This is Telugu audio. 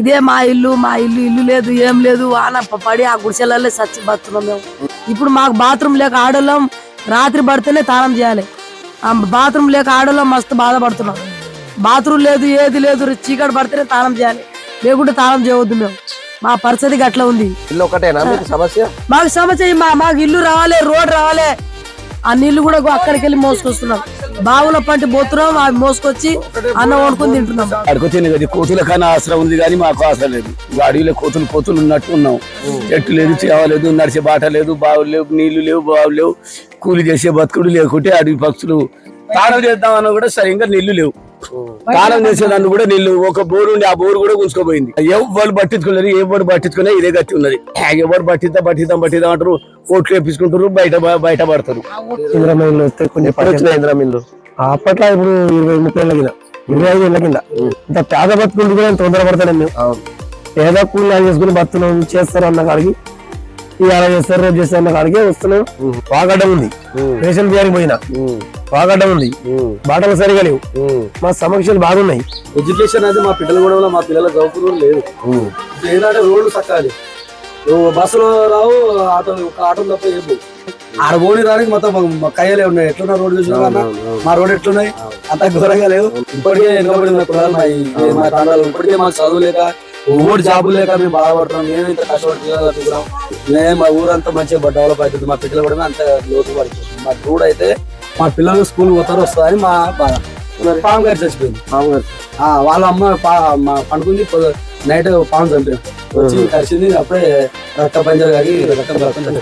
ఇదే మా ఇల్లు మా ఇల్లు ఇల్లు లేదు ఏం లేదు వాన పడి ఆ గుడిసెలలో చచ్చి బతున్నాం మేము. ఇప్పుడు మాకు బాత్రూమ్ లేక ఆడోళ్ళం రాత్రి పడితేనే తాళం చేయాలి. ఆ బాత్రూమ్ లేక ఆడోళ్ళం మస్తు బాధపడుతున్నాం. బాత్రూమ్ లేదు ఏది లేదు చీకటి పడితేనే తాళం చేయాలి. లేకుంటే తాళం చేయవద్దు మేము. మా పరిస్థితి గట్ల ఉంది. ఇల్లు ఒకటేనా? మీకు సమస్య? మాకు సమస్య మాకు ఇల్లు రావాలి రోడ్ రావాలి. ఆ నీళ్ళు కూడా అక్కడికి వెళ్ళి మోసుకొస్తున్నాం. బావుల పంటి పోతున్నాం అవి మోసుకొచ్చి అన్నం వండుకొని తింటున్నాం. అక్కడికి కోతుల కన్నా ఆసరా ఉంది కానీ మాకు ఆసరా లేదు. ఇంకా అడవిలో కోతులు కోతులు ఉన్నట్టు ఉన్నాం. చెట్టు లేదు చేవ లేదు నడిచే బాట లేదు బావులు లేవు నీళ్ళు లేవు బావులు లేవు. కూలి చేసే బతుకుడు లేకుంటే అడవి పక్షులు. తానం చేద్దామన్నా కూడా సరిగ్గా నీళ్ళు లేవు. తానం చేసేదాన్ని కూడా నీళ్ళు ఒక బోరు ఉండి ఆ బోరు కూడా గుంజుకోపోయింది. ఎవరు పట్టించుకోలేరు ఎవరు పట్టించుకునే ఇదే గట్టి ఉన్నది. ఎవరు పట్టిద్దాం పట్టిద్దాం పట్టిద్దాం అంటారు ఓట్లు వేపించుకుంటారు బయట బయట పడతారు. ఇంద్రమైన్లు వస్తే కొన్ని అప్పట్లో ఇప్పుడు ఇరవై ముప్పై ఏళ్ళ కింద ఇరవై ఐదు ఏళ్ళ కింద. ఇంత పేద బతుకుంది కూడా ఇంత తొందరపడతాం మేము. పేద కూలి చేసుకుని బతున్నాం చేస్తారు అన్న కాడికి ఇవాళ చేస్తారు రేపు చేస్తారు అన్న కాడికి వస్తున్నాం వాగడ్డ ఉంది. రేషన్ బియ్యానికి పోయినా. వాగడ్డ ఉంది. బాటలు సరిగా లేవు. మా సమస్యలు బాగున్నాయి. ఎడ్యుకేషన్ అనేది మా పిల్లలు కూడా మా పిల్లల చదువుకుని లేదు. ఏంటంటే రోడ్లు సక్కాలి. నువ్వు బస్సులో రావు ఆటో ఆటో తప్ప ఏపు ఆడ పోనీ రానికి మొత్తం మా కయ్యలే ఉన్నాయి. ఎట్లున్నా రోడ్డు చూసినా మా రోడ్ ఎట్లున్నాయి? అంత ఘోరంగా లేవు. ఇప్పటికే కులాలు మా తండ్రులు ఇప్పటికే మాకు చదువు లేక ఊరు జాబు లేక మేము బాధపడుతున్నాం. మేము ఇంత కష్టపడి పిల్లలు చదువుతున్నాం మేము మా ఊరంతా మంచిగా డెవలప్ అవుతుంది మా పిల్లలు కూడా అంత లోతు పడుతుంది మా రోడ్ అయితే మా పిల్లలు స్కూల్ పోతారు వస్తుందని మా బాధ. పాము గారు చచ్చిపోయింది. మామగారు ఆ, వాళ్ళ అమ్మ పా- పండుకుంది నైట్ పాము చంపాం వచ్చి కలిసింది అప్పుడే రక్త పంజర్ కాగి రక్తం రక్తం.